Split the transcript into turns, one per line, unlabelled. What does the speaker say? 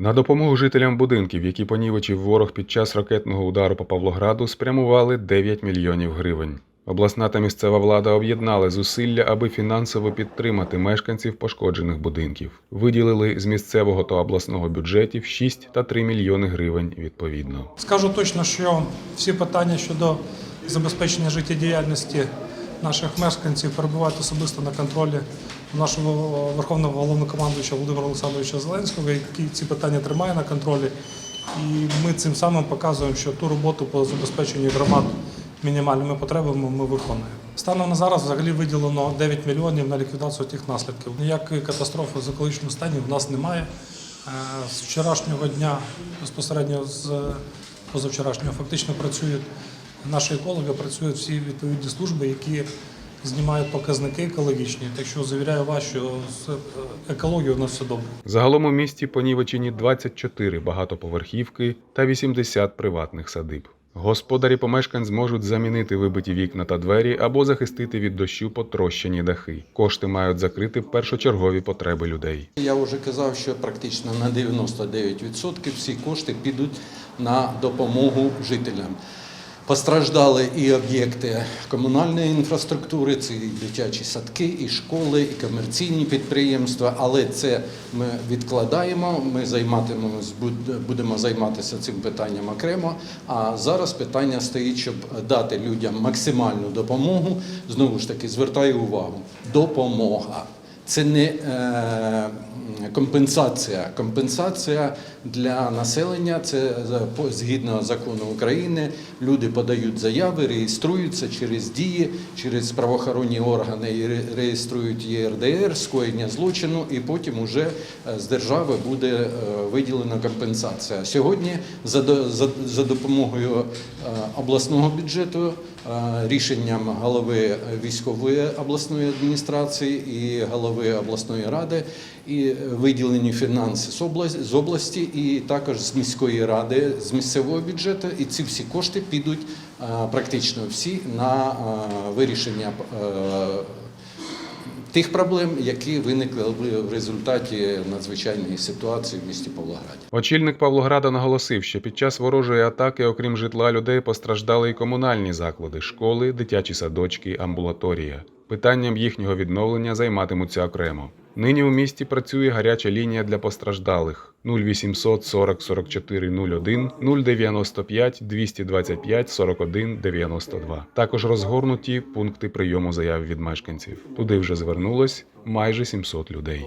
На допомогу жителям будинків, які понівечив ворог під час ракетного удару по Павлограду, спрямували 9 мільйонів гривень. Обласна та місцева влада об'єднали зусилля, аби фінансово підтримати мешканців пошкоджених будинків. Виділили з місцевого та обласного бюджетів 6 та 3 мільйони гривень відповідно.
Скажу точно, що всі питання щодо забезпечення життєдіяльності наших мешканців перебувають особисто на контролі нашого верховного головнокомандуюча Володимира Олександровича Зеленського, який ці питання тримає на контролі. І ми цим самим показуємо, що ту роботу по забезпеченню громад мінімальними потребами ми виконуємо. Станом на зараз взагалі виділено 9 мільйонів на ліквідацію тих наслідків. Ніякої катастрофи з екологічним стані в нас немає. Е, З вчорашнього дня, безпосередньо з позавчорашнього, фактично працюють наші екологи, працюють всі відповідні служби, які знімають показники екологічні. Так що завіряю вас, що з е, екологією у нас все добре.
Загалом у місті понівечені 24 багатоповерхівки та 80 приватних садиб. Господарі помешкань зможуть замінити вибиті вікна та двері або захистити від дощу потрощені дахи. Кошти мають закрити першочергові потреби людей.
Я вже казав, що практично на 99% всі кошти підуть на допомогу жителям. Постраждали і об'єкти комунальної інфраструктури, це і дитячі садки, і школи, і комерційні підприємства. Але це ми відкладаємо. Ми займатимемось, буд- будемо займатися цим питанням окремо. А зараз питання стоїть, щоб дати людям максимальну допомогу. Знову ж таки, звертаю увагу: допомога. Це не е, компенсація. Компенсація для населення це згідно закону України. Люди подають заяви, реєструються через дії, через правоохоронні органи і реєструють ЄРДР, скоєння злочину, і потім уже е, з держави буде е, виділена компенсація. Сьогодні за, до- за, за допомогою обласного бюджету рішенням голови військової обласної адміністрації і голови обласної ради і виділені фінанси з області, і також з міської ради, з місцевого бюджету. І ці всі кошти підуть е, практично всі на е, вирішення е, тих проблем, які виникли в результаті надзвичайної ситуації в місті Павлограді.
Очільник Павлограда наголосив, що під час ворожої атаки, окрім житла людей, постраждали і комунальні заклади, школи, дитячі садочки, амбулаторія. Питанням їхнього відновлення займатимуться окремо. Нині у місті працює гаряча лінія для постраждалих 0800 40 44 01 095 225 41 92. Також розгорнуті пункти прийому заяв від мешканців. Туди вже звернулось майже 700 людей.